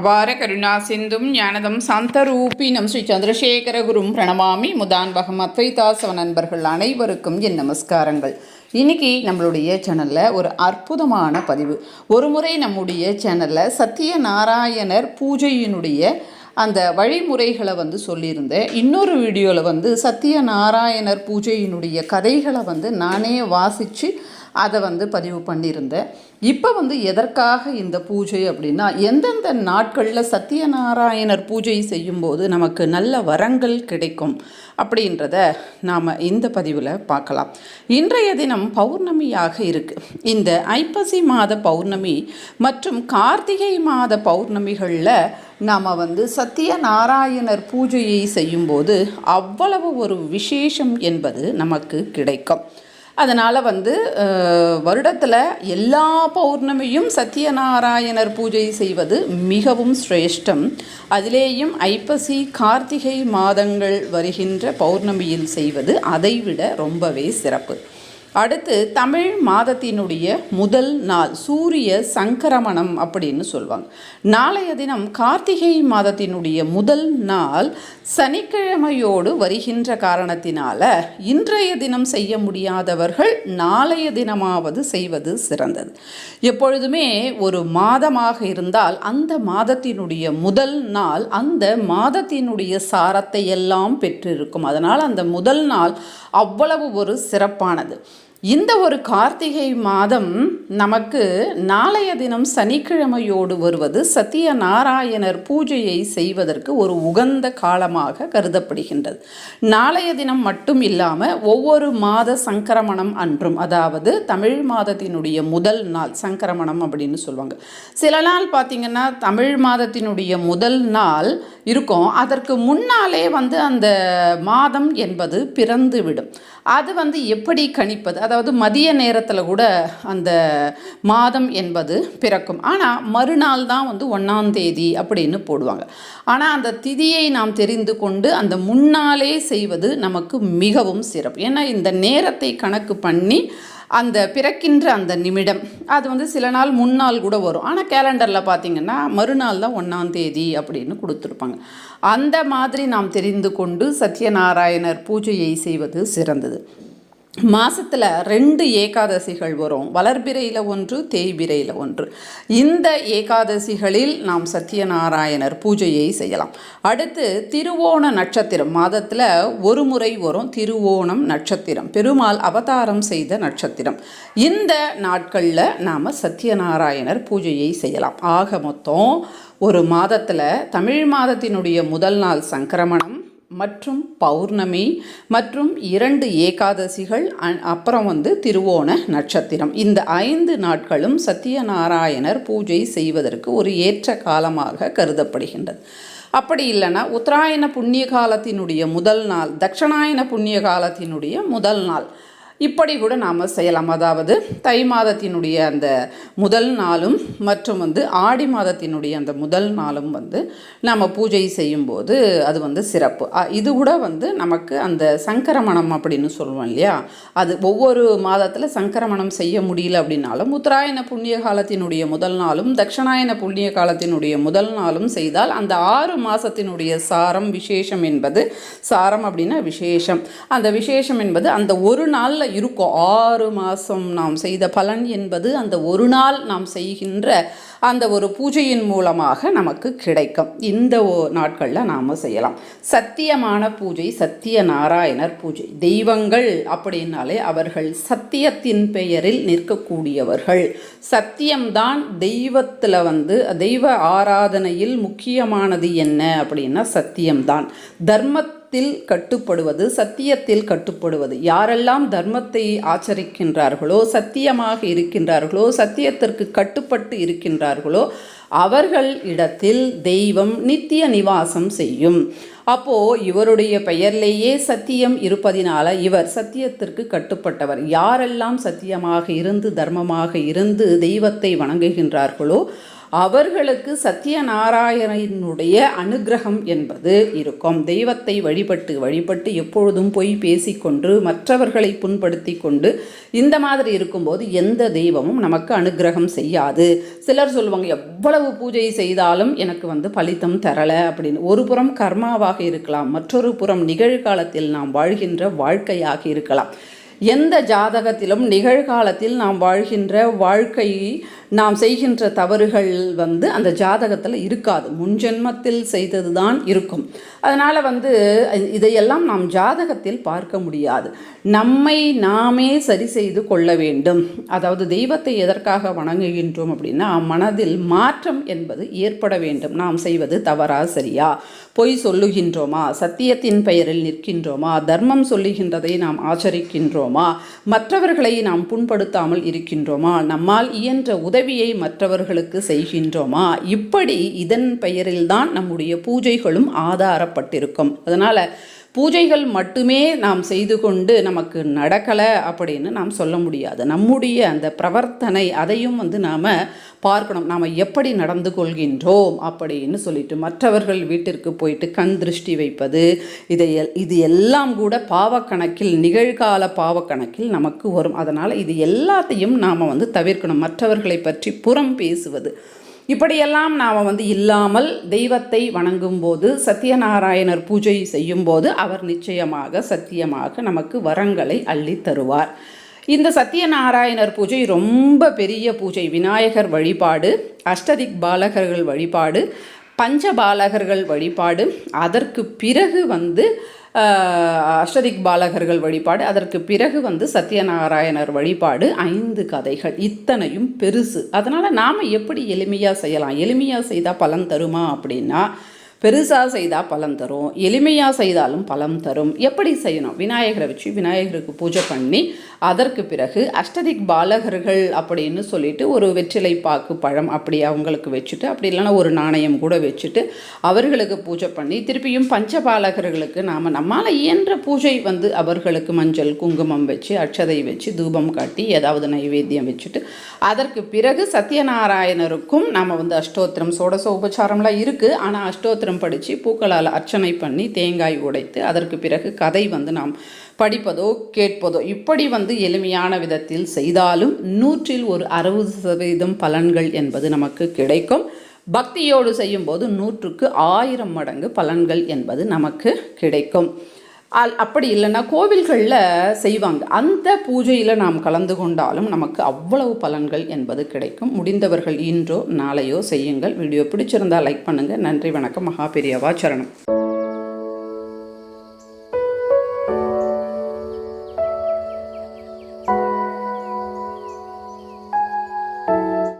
அபார கருணா சிந்தும் ஞானதம் சாந்தரூபினம் ஸ்ரீ சந்திரசேகரகுரும் பிரணமாமி முதான்பகம் அத்வைதாசவ நண்பர்கள் அனைவருக்கும் என் நமஸ்காரங்கள். இன்னைக்கு நம்மளுடைய சேனலில் ஒரு அற்புதமான பதிவு. ஒரு முறை நம்முடைய சேனலில் சத்யநாராயணர் பூஜையினுடைய அந்த வழிமுறைகளை வந்து சொல்லியிருந்தேன். இன்னொரு வீடியோவில் வந்து சத்யநாராயணர் பூஜையினுடைய கதைகளை வந்து நானே வாசித்து அதை வந்து பதிவு பண்ணியிருந்தேன். இப்போ வந்து எதற்காக இந்த பூஜை அப்படின்னா எந்தெந்த நாட்களில் சத்யநாராயணர் பூஜை செய்யும்போது நமக்கு நல்ல வரங்கள் கிடைக்கும் அப்படின்றத நாம் இந்த பதிவில் பார்க்கலாம். இன்றைய தினம் பௌர்ணமியாக இருக்குது இந்த ஐப்பசி மாத பௌர்ணமி மற்றும் கார்த்திகை மாத பௌர்ணமிகளில் நாம் வந்து சத்யநாராயணர் பூஜையை செய்யும்போது அவ்வளவு ஒரு விசேஷம் என்பது நமக்கு கிடைக்கும். அதனால் வந்து வருடத்தில் எல்லா பௌர்ணமியும் சத்யநாராயணர் பூஜை செய்வது மிகவும் சிரேஷ்டம். அதிலேயும் ஐப்பசி கார்த்திகை மாதங்கள் வருகின்ற பௌர்ணமியில் செய்வது அதைவிட ரொம்பவே சிறப்பு. அடுத்து தமிழ் மாதத்தினுடைய முதல் நாள் சூரிய சங்கரமணம் அப்படின்னு சொல்லுவாங்க நாளைய தினம் கார்த்திகை மாதத்தினுடைய முதல் நாள் சனிக்கிழமையோடு வருகின்ற காரணத்தினால இன்றைய தினம் செய்ய முடியாதவர்கள் நாளைய தினமாவது செய்வது சிறந்தது. எப்பொழுதுமே ஒரு மாதமாக இருந்தால் அந்த மாதத்தினுடைய முதல் நாள் அந்த மாதத்தினுடைய சாரத்தை எல்லாம் பெற்றிருக்கும். அதனால் அந்த முதல் நாள் அவ்வளவு ஒரு சிறப்பானது. இந்த ஒரு கார்த்திகை மாதம் நமக்கு நாளைய தினம் சனிக்கிழமையோடு வருவது சத்யநாராயணர் பூஜையை செய்வதற்கு ஒரு உகந்த காலமாக கருதப்படுகின்றது. நாளைய தினம் மட்டும் இல்லாமல் ஒவ்வொரு மாத சங்கரமணம் அன்றும் அதாவது தமிழ் மாதத்தினுடைய முதல் நாள் சங்கரமணம் அப்படின்னு சொல்லுவாங்க. சில நாள் பார்த்திங்கன்னா தமிழ் மாதத்தினுடைய முதல் நாள் இருக்கும். அதற்கு முன்னாலே வந்து அந்த மாதம் என்பது பிறந்துவிடும். அது வந்து எப்படி கணிப்பது? அதாவது மதிய நேரத்தில் கூட அந்த மாதம் என்பது பிறக்கும். ஆனால் மறுநாள் தான் வந்து ஒன்றாம் தேதி அப்படின்னு போடுவாங்க. ஆனால் அந்த திதியை நாம் தெரிந்து கொண்டு அந்த முன்னாலே செய்வது நமக்கு மிகவும் சிறப்பு. ஏன்னா இந்த நேரத்தை கணக்கு பண்ணி அந்த பிறக்கின்ற அந்த நிமிடம் அது வந்து சில நாள் முன்னாள் கூட வரும். ஆனால் கேலண்டரில் பார்த்திங்கன்னா மறுநாள் தான் ஒன்றாம் தேதி அப்படின்னு கொடுத்துருப்பாங்க. அந்த மாதிரி நாம் தெரிந்து கொண்டு சத்யநாராயணர் பூஜையை செய்வது சிறந்தது. மாதத்தில் ரெண்டு ஏகாதசிகள் வரும். வளர்பிறையில் ஒன்று தேய்பிரையில் ஒன்று. இந்த ஏகாதசிகளில் நாம் சத்யநாராயணர் பூஜையை செய்யலாம். அடுத்து திருவோண நட்சத்திரம். மாதத்தில் ஒரு முறை வரும் திருவோணம் நட்சத்திரம். பெருமாள் அவதாரம் செய்த நட்சத்திரம். இந்த நாட்களில் நாம் சத்யநாராயணர் பூஜையை செய்யலாம். ஆக மொத்தம் ஒரு மாதத்தில் தமிழ் மாதத்தினுடைய முதல் நாள் சங்கிரமணம் மற்றும் பௌர்ணமி மற்றும் இரண்டு ஏகாதசிகள் அப்புறம் வந்து திருவோண நட்சத்திரம். இந்த ஐந்து நாட்களும் சத்யநாராயணர் பூஜை செய்வதற்கு ஒரு ஏற்ற காலமாக கருதப்படுகின்றது. அப்படி இல்லைன்னா உத்தராயண புண்ணிய காலத்தினுடைய முதல் நாள் தட்சணாயன புண்ணிய காலத்தினுடைய முதல் நாள். இப்படி கூட நாம் செய்யலாம். அதாவது தை மாதத்தினுடைய அந்த முதல் நாளும் மற்றும் வந்து ஆடி மாதத்தினுடைய அந்த முதல் நாளும் வந்து நாம் பூஜை செய்யும்போது அது வந்து சிறப்பு. இது கூட வந்து நமக்கு அந்த சங்கரமணம் அப்படின்னு சொல்லுவோம் இல்லையா? அது ஒவ்வொரு மாதத்தில் சங்கரமணம் செய்ய முடியல அப்படின்னாலும் உத்தராயண புண்ணிய காலத்தினுடைய முதல் நாளும் தட்சிணாயன புண்ணிய காலத்தினுடைய முதல் நாளும் செய்தால் அந்த ஆறு மாதத்தினுடைய சாரம் விசேஷம் என்பது சாரம் அப்படின்னா விசேஷம். அந்த விசேஷம் என்பது அந்த ஒரு நாளில் இருக்கும். ஆறு மாதம் நாம் செய்த பலன் என்பது அந்த ஒரு நாள் நாம் செய்கின்ற அந்த ஒரு பூஜையின் மூலமாக நமக்கு கிடைக்கும். இந்த நாட்களில் நாம் செய்யலாம். சத்தியமான பூஜை சத்திய நாராயணர் பூஜை. தெய்வங்கள் அப்படின்னாலே அவர்கள் சத்தியத்தின் பெயரில் நிற்கக்கூடியவர்கள். சத்தியம்தான் தெய்வத்தில் வந்து தெய்வ ஆராதனையில் முக்கியமானது என்ன அப்படின்னா சத்தியம்தான். தர்ம தர்மத்தில் கட்டுப்படுவது சத்தியத்தில் கட்டுப்படுவது. யாரெல்லாம் தர்மத்தை ஆச்சரிக்கின்றார்களோ சத்தியமாக இருக்கின்றார்களோ சத்தியத்திற்கு கட்டுப்பட்டு இருக்கின்றார்களோ அவர்கள் இடத்தில் தெய்வம் நித்திய நிவாசம் செய்யும். அப்போ இவருடைய பெயர்லேயே சத்தியம் இருப்பதினால இவர் சத்தியத்திற்கு கட்டுப்பட்டவர். யாரெல்லாம் சத்தியமாக இருந்து தர்மமாக இருந்து தெய்வத்தை வணங்குகின்றார்களோ அவர்களுக்கு சத்யநாராயணனுடைய அனுகிரகம் என்பது இருக்கும். தெய்வத்தை வழிபட்டு வழிபட்டு எப்பொழுதும் பொய் பேசிக்கொண்டு மற்றவர்களை புண்படுத்தி கொண்டு இந்த மாதிரி இருக்கும்போது எந்த தெய்வமும் நமக்கு அனுகிரகம் செய்யாது. சிலர் சொல்லுவாங்க எவ்வளவு பூஜை செய்தாலும் எனக்கு வந்து பலித்தம் தரலை அப்படின்னு. ஒரு புறம் கர்மாவாக இருக்கலாம் மற்றொரு புறம் நிகழ்காலத்தில் நாம் வாழ்கின்ற வாழ்க்கையாக இருக்கலாம். எந்த ஜாதகத்திலும் நிகழ்காலத்தில் நாம் வாழ்கின்ற வாழ்க்கை நாம் செய்கின்ற தவறுகள் வந்து அந்த ஜாதகத்தில் இருக்காது. முன்ஜென்மத்தில் செய்தது தான் இருக்கும். அதனால் வந்து இதையெல்லாம் நாம் ஜாதகத்தில் பார்க்க முடியாது. நம்மை நாமே சரி செய்து கொள்ள வேண்டும். அதாவது தெய்வத்தை எதற்காக வணங்குகின்றோம் அப்படின்னா மனதில் மாற்றம் என்பது ஏற்பட வேண்டும். நாம் செய்வது தவறா சரியா? பொய் சொல்லுகின்றோமா? சத்தியத்தின் பெயரில் நிற்கின்றோமா? தர்மம் சொல்லுகின்றதை நாம் ஆச்சரிக்கின்றோம்? மற்றவர்களை நாம் புண்படுத்தாமல் இருக்கின்றோமா? நம்மால் இயன்ற உதவியை மற்றவர்களுக்கு செய்கின்றோமா? இப்படி இதன் பெயரில்தான் நம்முடைய பூஜைகளும் ஆதாரப்பட்டிருக்கும். அதனால் பூஜைகள் மட்டுமே நாம் செய்து கொண்டு நமக்கு நடக்கலை அப்படின்னு நாம் சொல்ல முடியாது. நம்முடைய அந்த பிரவர்த்தனை அதையும் வந்து நாம் பார்க்கணும். நாம் எப்படி நடந்து கொள்கின்றோம் அப்படின்னு சொல்லிட்டு மற்றவர்கள் வீட்டிற்கு போயிட்டு கண் திருஷ்டி வைப்பது இதை எல்- இது எல்லாம் கூட பாவக்கணக்கில் நிகழ்கால பாவக்கணக்கில் நமக்கு வரும். அதனால் இது எல்லாத்தையும் நாம் வந்து தவிர்க்கணும். மற்றவர்களை பற்றி புறம் பேசுவது. இப்படியெல்லாம் நாம் வந்து இல்லாமல் தெய்வத்தை வணங்கும்போது சத்யநாராயணர் பூஜை செய்யும்போது அவர் நிச்சயமாக சத்தியமாக நமக்கு வரங்களை அள்ளி தருவார். இந்த சத்யநாராயணர் பூஜை ரொம்ப பெரிய பூஜை. விநாயகர் வழிபாடு அஷ்டதிக் பாலகர்கள் வழிபாடு பஞ்சபாலகர்கள் வழிபாடு அதற்கு பிறகு வந்து அஷ்டதிக் பாலகர்கள் வழிபாடு அதற்கு பிறகு வந்து சத்யநாராயணர் வழிபாடு ஐந்து கதைகள். இத்தனையும் பெருசு. அதனால் நாம் எப்படி எளிமையாக செய்யலாம்? எளிமையாக செய்தால் பலன் தருமா அப்படின்னா பெருசாக செய்தால் பலன் தரும் எளிமையாக செய்தாலும் பலம் தரும். எப்படி செய்யணும்? விநாயகரை வச்சு விநாயகருக்கு பூஜை பண்ணி அதற்கு பிறகு அஷ்டதிக் பாலகர்கள் அப்படின்னு சொல்லிட்டு ஒரு வெற்றிலை பாக்கு பழம் அப்படி அவங்களுக்கு வச்சுட்டு அப்படி இல்லைன்னா ஒரு நாணயம் கூட வச்சுட்டு அவர்களுக்கு பூஜை பண்ணி திருப்பியும் பஞ்சபாலகர்களுக்கு நாம் நம்மால் இயன்ற பூஜை வந்து அவர்களுக்கு மஞ்சள் குங்குமம் வச்சு அட்சதை வச்சு தூபம் காட்டி ஏதாவது நைவேத்தியம் வச்சுட்டு அதற்கு பிறகு சத்யநாராயணருக்கும் நாம் வந்து அஷ்டோத்திரம் சோடச உபச்சாரம்லாம் இருக்குது ஆனால் அஷ்டோத்திரம் படித்து பூக்களால் அர்ச்சனை பண்ணி தேங்காய் உடைத்து அதற்கு பிறகு கதை வந்து நாம் படிப்பதோ கேட்பதோ இப்படி வந்து எளிமையான விதத்தில் செய்தாலும் நூற்றில் ஒரு அறுபது சதவீதம் பலன்கள் என்பது நமக்கு கிடைக்கும். பக்தியோடு செய்யும்போது நூற்றுக்கு ஆயிரம் மடங்கு பலன்கள் என்பது நமக்கு கிடைக்கும். அப்படி இல்லைன்னா கோவில்களில் செய்வாங்க. அந்த பூஜையில் நாம் கலந்து கொண்டாலும் நமக்கு அவ்வளவு பலன்கள் என்பது கிடைக்கும். முடிந்தவர்கள் இன்றோ நாளையோ செய்யுங்கள். வீடியோ பிடிச்சிருந்தால் லைக் பண்ணுங்கள் நன்றி வணக்கம். மகாபெரியவா சரணம்.